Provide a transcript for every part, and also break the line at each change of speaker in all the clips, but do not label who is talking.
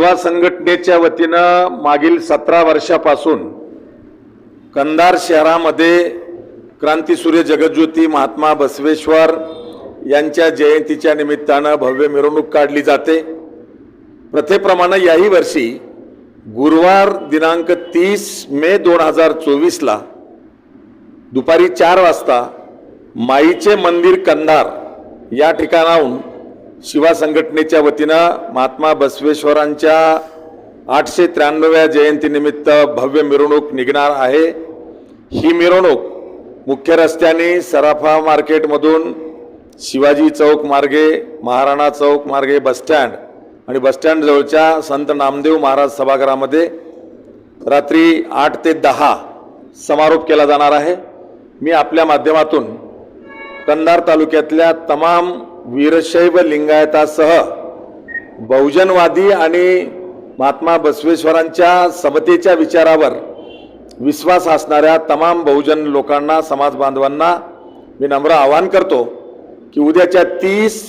शिवा संघटनेच्या वतीनं मागील सतरा वर्षापासून कंधार शहरामध्ये क्रांतीसूर्य जगज्योती महात्मा बसवेश्वर यांच्या जयंतीच्या निमित्तानं भव्य मिरवणूक काढली जाते. प्रथेप्रमाणे याही वर्षी गुरुवार दिनांक तीस मे दोन हजार चोवीसला दुपारी चार वाजता माईचे मंदिर कंधार या ठिकाणाहून शिवा संघटनेच्या वतीनं महात्मा बसवेश्वरांच्या आठशे त्र्याण्णव्या जयंतीनिमित्त भव्य मिरवणूक निघणार आहे. ही मिरवणूक मुख्य रस्त्याने सराफा मार्केटमधून शिवाजी चौक मार्गे महाराणा चौक मार्गे बसस्टँड आणि बसस्टँडजवळच्या संत नामदेव महाराज सभागृहामध्ये रात्री आठ ते दहा समारोप केला जाणार आहे. मी आपल्या माध्यमातून कंधार तालुक्यातल्या तमाम वीरशैव लिंगायतासह बहुजनवादी आणि महात्मा बसवेश्वरांच्या समतेच्या विचारावर विश्वास असणाऱ्या तमाम बहुजन लोकांना समाज बांधवांना मी नम्र आवाहन करतो की उद्याच्या तीस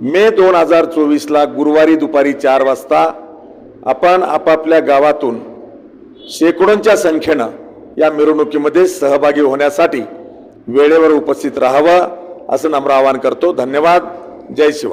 मे दोन हजार चोवीसला गुरुवारी दुपारी चार वाजता आपण आपापल्या गावातून शेकडोंच्या संख्येनं या मिरवणुकीमध्ये सहभागी होण्यासाठी वेळेवर उपस्थित राहावं. असं नम्र आवाहन करतो. धन्यवाद. जय शिवा.